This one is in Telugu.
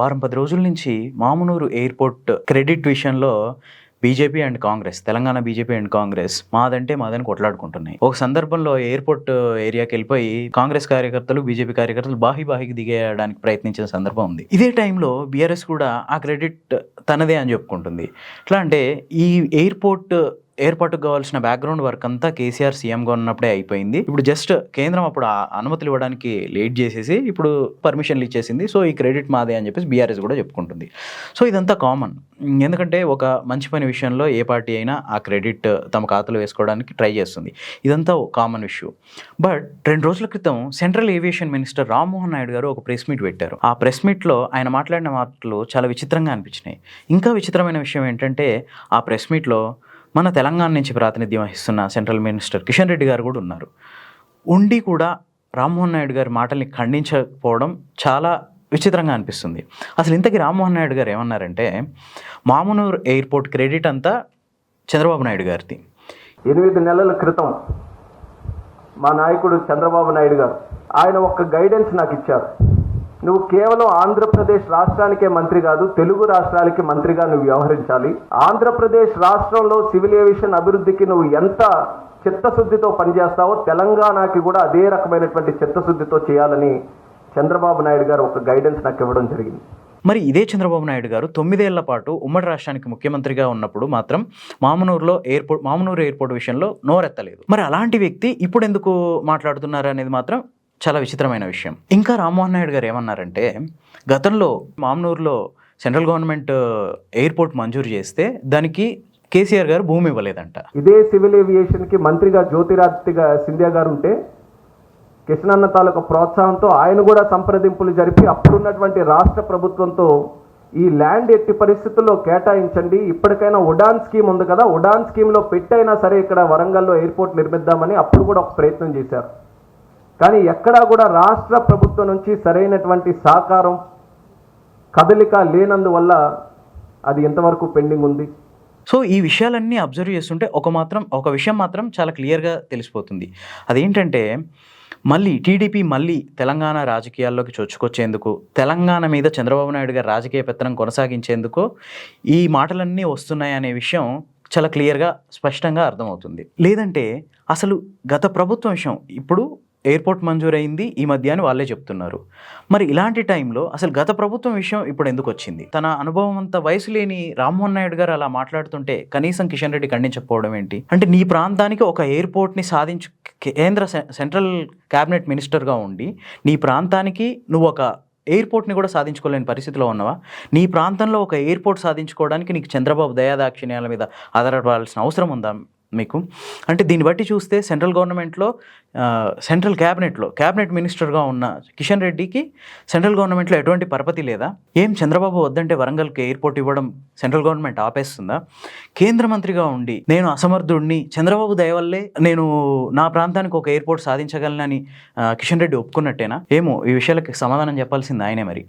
వారం పది రోజుల నుంచి మామునూరు ఎయిర్పోర్ట్ క్రెడిట్ విషయంలో BJP and Congress Telangana BJP and Congress మాదంటే మాదని కొట్లాడుకుంటున్నాయి. ఒక సందర్భంలో ఎయిర్పోర్ట్ ఏరియాకి వెళ్ళిపోయి కాంగ్రెస్ కార్యకర్తలు బీజేపీ కార్యకర్తలు బాహి బాహికి దిగేయడానికి ప్రయత్నించిన సందర్భం ఉంది. ఇదే టైంలో బీఆర్ఎస్ కూడా ఆ క్రెడిట్ తనదే అని చెప్పుకుంటుంది. ఎట్లా అంటే ఈ ఎయిర్పోర్ట్ ఏర్పాటుకు కావాల్సిన బ్యాక్గ్రౌండ్ వర్క్ అంతా కేసీఆర్ సీఎంగా ఉన్నప్పుడే అయిపోయింది. ఇప్పుడు జస్ట్ కేంద్రం అప్పుడు ఆ అనుమతులు ఇవ్వడానికి లేట్ చేసేసి ఇప్పుడు పర్మిషన్లు ఇచ్చేసింది. సో ఈ క్రెడిట్ మాదే అని చెప్పేసి బీఆర్ఎస్ కూడా చెప్పుకుంటుంది. సో ఇదంతా కామన్ ఎందుకంటే ఒక మంచి పని విషయంలో ఏ పార్టీ అయినా ఆ క్రెడిట్ తమ ఖాతాలో వేసుకోవడానికి ట్రై చేస్తుంది. ఇదంతా కామన్ ఇష్యూ బట్ రెండు రోజుల క్రితం central aviation minister Rammohan Naidu garu ఒక ప్రెస్ మీట్ పెట్టారు. ఆ ప్రెస్ మీట్లో ఆయన మాట్లాడిన మాటలు చాలా విచిత్రంగా అనిపించినాయి. ఇంకా విచిత్రమైన విషయం ఏంటంటే ఆ ప్రెస్ మీట్లో మన తెలంగాణ నుంచి ప్రాతినిధ్యం వహిస్తున్న సెంట్రల్ మినిస్టర్ కిషన్ రెడ్డి గారు కూడా ఉన్నారు. ఉండి కూడా రామ్మోహన్ నాయుడు గారి మాటల్ని ఖండించకపోవడం చాలా విచిత్రంగా అనిపిస్తుంది. అసలు ఇంతకీ రామ్మోహన్ నాయుడు గారు ఏమన్నారంటే మామునూర్ ఎయిర్పోర్ట్ క్రెడిట్ అంతా చంద్రబాబు నాయుడు గారిది. ఎనిమిది నెలల క్రితం మా నాయకుడు చంద్రబాబు నాయుడు గారు ఆయన ఒక గైడెన్స్ నాకు ఇచ్చారు. నువ్వు కేవలం ఆంధ్రప్రదేశ్ రాష్ట్రానికే మంత్రి కాదు తెలుగు రాష్ట్రాలకి మంత్రిగా నువ్వు వ్యవహరించాలి. ఆంధ్రప్రదేశ్ రాష్ట్రంలో సివిల్ ఏవియేషన్ అభివృద్ధికి నువ్వు ఎంత చిత్తశుద్ధితో పనిచేస్తావో తెలంగాణకి కూడా అదే రకమైనటువంటి చిత్తశుద్ధితో చేయాలని చంద్రబాబు నాయుడు గారు ఒక గైడెన్స్ నాకు ఇవ్వడం జరిగింది. మరి ఇదే చంద్రబాబు నాయుడు గారు తొమ్మిదేళ్ళ పాటు ఉమ్మడి రాష్ట్రానికి ముఖ్యమంత్రిగా ఉన్నప్పుడు మాత్రం మామనూరులో ఎయిర్పోర్ట్ మామనూరు ఎయిర్పోర్ట్ విషయంలో నోరెత్తలేదు. మరి అలాంటి వ్యక్తి ఇప్పుడు ఎందుకు మాట్లాడుతున్నారు అనేది మాత్రం చాలా విచిత్రమైన విషయం. ఇంకా రామ్మోహన్ నాయుడు గారు ఏమన్నారంటే గతంలో మామనూరులో సెంట్రల్ గవర్నమెంట్ uh, ఎయిర్పోర్ట్ మంజూరు చేస్తే దానికి కేసీఆర్ గారు భూమి ఇవ్వలేదంట. ఇదే సివిల్ ఏవియేషన్కి మంత్రిగా జ్యోతిరాదిత్య సింధియా గారు ఉంటే కృష్ణన్న తాలూకా ప్రోత్సాహంతో ఆయన కూడా సంప్రదింపులు జరిపి అప్పుడున్నటువంటి రాష్ట్ర ప్రభుత్వంతో ఈ ల్యాండ్ ఎట్టి పరిస్థితుల్లో కేటాయించండి. ఇప్పటికైనా ఉడాన్ స్కీమ్ ఉంది కదా ఉడాన్ స్కీమ్లో పెట్టైనా సరే ఇక్కడ వరంగల్లో ఎయిర్పోర్ట్ నిర్మిద్దామని అప్పుడు కూడా ఒక ప్రయత్నం చేశారు. కానీ ఎక్కడా కూడా రాష్ట్ర ప్రభుత్వం నుంచి సరైనటువంటి సహకారం కదలిక లేనందువల్ల అది ఎంతవరకు పెండింగ్ ఉంది? సో ఈ విషయాలన్నీ అబ్జర్వ్ చేస్తుంటే ఒక మాత్రం ఒక విషయం మాత్రం చాలా క్లియర్గా తెలిసిపోతుంది. అదేంటంటే మళ్ళీ టీడీపీ మళ్ళీ తెలంగాణ రాజకీయాల్లోకి చొచ్చుకొచ్చేందుకు తెలంగాణ మీద చంద్రబాబు నాయుడు గారు రాజకీయ పెత్తనం కొనసాగించేందుకు ఈ మాటలన్నీ వస్తున్నాయి అనే విషయం చాలా క్లియర్గా స్పష్టంగా అర్థమవుతుంది. లేదంటే అసలు గత ప్రభుత్వం విషయం ఇప్పుడు ఎయిర్పోర్ట్ మంజూరైంది ఈ మధ్య అని వాళ్ళే చెప్తున్నారు. మరి ఇలాంటి టైంలో అసలు గత ప్రభుత్వం విషయం ఇప్పుడు ఎందుకు వచ్చింది? తన అనుభవం అంత వయసు లేని రామ్మోహన్ నాయుడు గారు అలా మాట్లాడుతుంటే కనీసం కిషన్ రెడ్డి ఖండించకపోవడం ఏంటి? అంటే నీ ప్రాంతానికి ఒక ఎయిర్పోర్ట్ని సాధించు కేంద్ర సె- సెంట్రల్ క్యాబినెట్ మినిస్టర్గా ఉండి నీ ప్రాంతానికి నువ్వు ఒక ఎయిర్పోర్ట్ని కూడా సాధించుకోలేని పరిస్థితిలో ఉన్నావా? నీ ప్రాంతంలో ఒక ఎయిర్పోర్ట్ సాధించుకోవడానికి నీకు చంద్రబాబు దయాదాక్షిణ్యాల మీద ఆధారపడాల్సిన అవసరం ఉందా? మీకు. అంటే దీన్ని బట్టి చూస్తే సెంట్రల్ గవర్నమెంట్లో సెంట్రల్ క్యాబినెట్లో క్యాబినెట్ మినిస్టర్గా ఉన్న కిషన్ రెడ్డికి సెంట్రల్ గవర్నమెంట్లో ఎటువంటి పరపతి లేదా? ఏం చంద్రబాబు వద్దంటే వరంగల్కి ఎయిర్పోర్ట్ ఇవ్వడం సెంట్రల్ గవర్నమెంట్ ఆపేస్తుందా? కేంద్ర మంత్రిగా ఉండి నేను అసమర్థుడిని చంద్రబాబు దయవల్లే నేను నా ప్రాంతానికి ఒక ఎయిర్పోర్ట్ సాధించగలనని కిషన్ రెడ్డి ఒప్పుకున్నట్టేనా? ఏమో ఈ విషయాలకు సమాధానం చెప్పాల్సింది ఆయనే మరి.